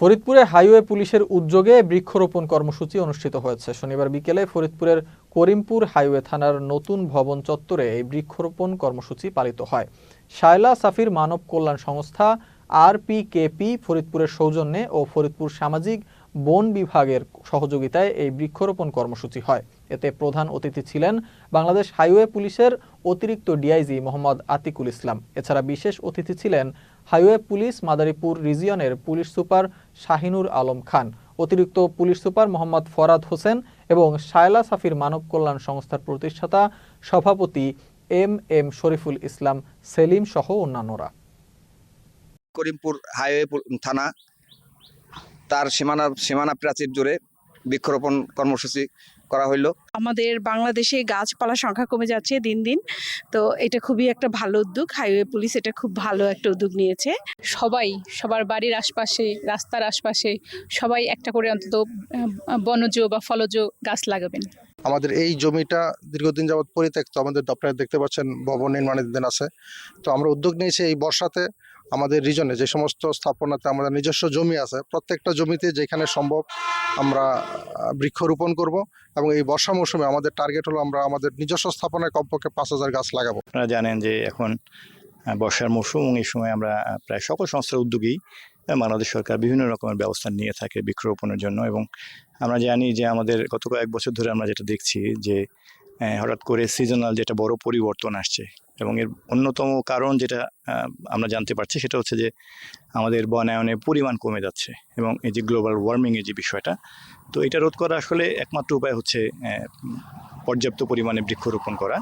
ফরিদপুরে হাইওয়ে পুলিশের উদ্যোগে বৃক্ষরোপণ কর্মসূচি অনুষ্ঠিত হয়েছে। শনিবার বিকেলে ফরিদপুরের করিমপুর হাইওয়ে থানার নতুন ভবন চত্বরে এই বৃক্ষরোপণ কর্মসূচি পালিত হয়। শায়লা সাফির মানব কল্যাণ সংস্থা আর পি আরপিকেপি, ফরিদপুরের সৌজন্যে ও ফরিদপুর সামাজিক বন বিভাগের সহযোগিতায় এই বৃক্ষরোপণ কর্মসূচি হয়। এতে প্রধান অতিথি ছিলেন বাংলাদেশ হাইওয়ে পুলিশের অতিরিক্ত ডিআইজি মোহাম্মদ আতিকুল ইসলাম। এছাড়া বিশেষ অতিথি ছিলেন হাইওয়ে পুলিশ মাদারীপুর রিজিয়নের পুলিশ সুপার শাহিনুর আলম খান, অতিরিক্ত পুলিশ সুপার মোহাম্মদ ফরাদ হোসেন এবং শায়লা সাফির মানব কল্যাণ সংস্থার প্রতিষ্ঠাতা সভাপতি এম এম শরীফুল ইসলাম সেলিম সহ অন্যান্যরা। করিমপুর হাইওয়ে থানা, তার সীমানা সীমানা প্রাচীর জুড়ে বৃক্ষরোপণ কর্মসূচি করা হইল। আমাদের বাংলাদেশে গাছপালা সংখ্যা কমে যাচ্ছে দিন দিন। তো এটা খুবই একটা ভালো উদ্যোগ। হাইওয়ে পুলিশ এটা খুব ভালো একটা উদ্যোগ নিয়েছে। সবাই সবার বাড়ির আশপাশে রাস্তার আশপাশে সবাই একটা করে অন্তত বনজ বা ফলজ গাছ লাগাবেন। আমাদের এই জমিটা দীর্ঘদিন যাবৎ পরিত্যক্ত। আমাদের আপনারা দেখতে পাচ্ছেন ভবন নির্মাণাধীন আছে। তো আমরা উদ্যোগ নিয়েছি এই বর্ষাতে আমাদের রিজনে যে সমস্ত স্থাপনাতে আমাদের নিজস্ব জমি আছে, প্রত্যেকটা জমিতে যেখানে সম্ভব আমরা বৃক্ষরোপণ করব এবং এই বর্ষা মৌসুমে আমাদের টার্গেট হলো আমরা আমাদের নিজস্ব স্থাপনায় কমপক্ষে পাঁচ হাজার গাছ লাগাবো। আপনারা জানেন যে এখন বর্ষার মৌসুম এই সময় আমরা প্রায় সকল সংস্থার উদ্যোগেই বাংলাদেশ সরকার বিভিন্ন রকমের ব্যবস্থা নিয়ে থাকে বৃক্ষরোপণের জন্য এবং আমরা জানি যে আমাদের গত কয়েক বছর ধরে আমরা যেটা দেখছি যে হঠাৎ করে সিজনাল যেটা বড় পরিবর্তন আসছে এবং এর অন্যতম কারণ যেটা আমরা জানতে পারছি সেটা হচ্ছে যে, আমাদের বনায়নের পরিমাণ কমে যাচ্ছে এবং এই যে গ্লোবাল ওয়ার্মিংয়ের যে বিষয়টা, তো এটা রোধ করা আসলে একমাত্র উপায় হচ্ছে পর্যাপ্ত পরিমাণে বৃক্ষরোপণ করা।